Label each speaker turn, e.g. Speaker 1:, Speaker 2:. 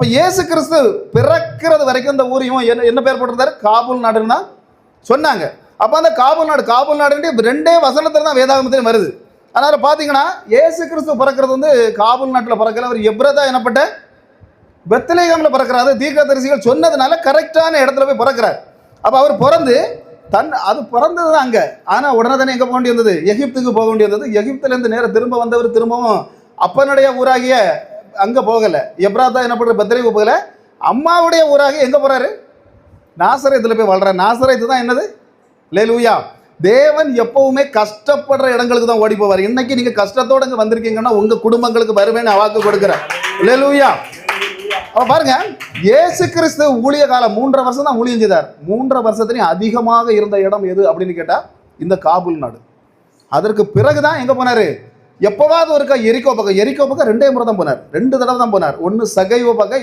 Speaker 1: இப்போ இயேசு கிறிஸ்து பிறக்கிறது வரைக்கும் இந்த ஊரையும் என்ன என்ன பேர் போட்டிருந்தாரு? காபூல் நாடுன்னா சொன்னாங்க. அப்போ அந்த காபூல் நாடு காபூல் நாடுன்ட்டு ரெண்டே வசனத்தில் தான் வேதாகமத்தில் வருது. அதனால் பார்த்தீங்கன்னா ஏசு கிறிஸ்து பிறக்கிறது வந்து காபூல் நாட்டில் பிறக்கல. அவர் எப்ரதா எனப்பட்ட பெத்தலேகமில் பிறக்கிறாரு. தீர்க்கதரிசிகள் சொன்னதுனால கரெக்டான இடத்துல போய் பிறக்கிறார். அப்போ அவர் பிறந்து தன் அது பிறந்தது தான் அங்கே. ஆனால் உடனே தானே எங்கே போக வேண்டியிருந்தது எகிப்துக்கு போக வேண்டியிருந்தது எகிப்துலேருந்து நேரம் திரும்ப வந்தவர் திரும்பவும் அப்பனுடைய ஊராகிய அங்கே போகலை. எப்ராத்தா என்ன பண்ணுற பெத்தலேகு போகல. அம்மாவுடைய ஊராக எங்கே போகிறாரு நாசரத்தில் போய் வாழ்கிறார் நாசரத்து தான் என்னது? லேலூயா தேவன் எப்பவுமே கஷ்டப்படுற இடங்களுக்கு தான் ஓடி போவார். இன்னைக்கு நீங்கள் கஷ்டத்தோடு இங்கே வந்திருக்கீங்கன்னா உங்கள் குடும்பங்களுக்கு வருவேன்னு வாக்கு கொடுக்குறேன். லேலூயா அப்போ பாருங்க ஏசு கிறிஸ்து ஊழிய காலம் மூன்றரை வருஷம் தான் ஊழியம் செய்தார். மூன்றரை வருஷத்துலையும் அதிகமாக இருந்த இடம் எது அப்படின்னு கேட்டால் இந்த காபூல் நாடு. அதற்கு பிறகுதான் எங்கே போனாரு? எப்பவாவது ஒருக்கா எரிக்கோ பக்கம் எரிக்கோ பக்கம் ரெண்டே முறை தான் போனார். ரெண்டு தடவை தான் போனார். ஒன்னு சகைவ பக்கம்